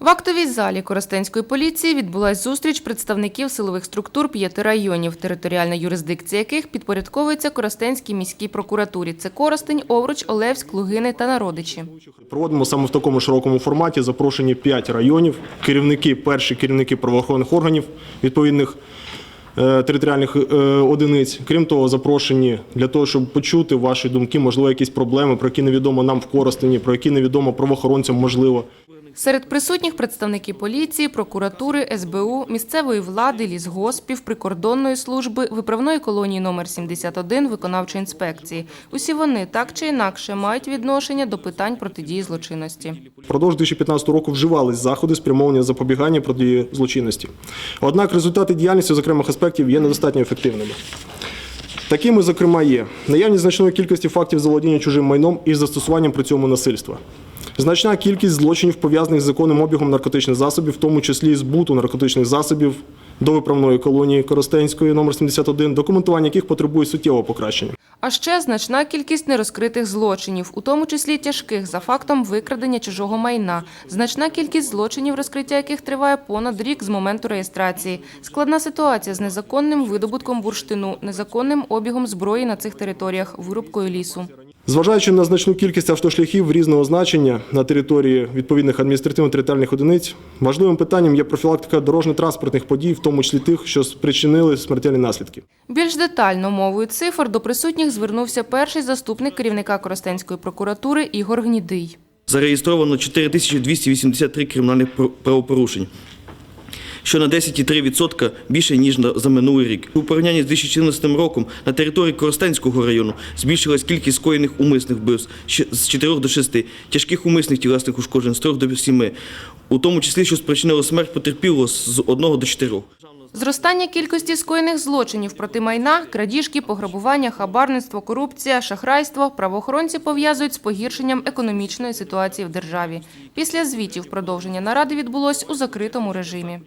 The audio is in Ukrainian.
В актовій залі Коростенської поліції відбулась зустріч представників силових структур п'яти районів, територіальна юрисдикція яких підпорядковується Коростенській міській прокуратурі. Це Коростень, Овруч, Олевськ, Лугини та Народичі. Проводимо саме в такому широкому форматі. Запрошені 5 районів, керівники, перші керівники правоохоронних органів відповідних е, територіальних е, одиниць. Крім того, запрошені для того, щоб почути ваші думки, можливо, якісь проблеми, про які невідомо нам в Коростені, про які невідомо правоохоронцям можливо. Серед присутніх представники поліції, прокуратури, СБУ, місцевої влади, лісгоспів, прикордонної служби, виправної колонії номер 71 виконавчої інспекції. Усі вони так чи інакше мають відношення до питань протидії злочинності. Впродовж 2015 року вживались заходи спрямовані запобігання протидії злочинності. Однак результати діяльності з окремих аспектів є недостатньо ефективними. Такими, зокрема, є наявність значної кількості фактів заволодіння чужим майном із застосуванням при цьому насильства. Значна кількість злочинів, пов'язаних з законним обігом наркотичних засобів, в тому числі збуту наркотичних засобів до виправної колонії Коростенської номер 71, документування яких потребує суттєвого покращення. А ще значна кількість нерозкритих злочинів, у тому числі тяжких за фактом викрадення чужого майна. Значна кількість злочинів, розкриття яких триває понад рік з моменту реєстрації. Складна ситуація з незаконним видобутком бурштину, незаконним обігом зброї на цих територіях, вирубкою лісу. Зважаючи на значну кількість автошляхів різного значення на території відповідних адміністративно-територіальних одиниць, важливим питанням є профілактика дорожньо-транспортних подій, в тому числі тих, що спричинили смертельні наслідки. Більш детально мовою цифр до присутніх звернувся перший заступник керівника Коростенської прокуратури Ігор Гнідий. Зареєстровано 4283 кримінальних правопорушень, що на 10,3% більше, ніж за минулий рік. У порівнянні з 2014 роком на території Коростенського району збільшилась кількість скоєних умисних вбивств з 4 до 6, тяжких умисних тілесних ушкоджень з 3 до 7, у тому числі, що спричинило смерть потерпілого з 1 до 4. Зростання кількості скоєних злочинів проти майна, крадіжки, пограбування, хабарництво, корупція, шахрайство правоохоронці пов'язують з погіршенням економічної ситуації в державі. Після звітів продовження наради відбулось у закритому режимі.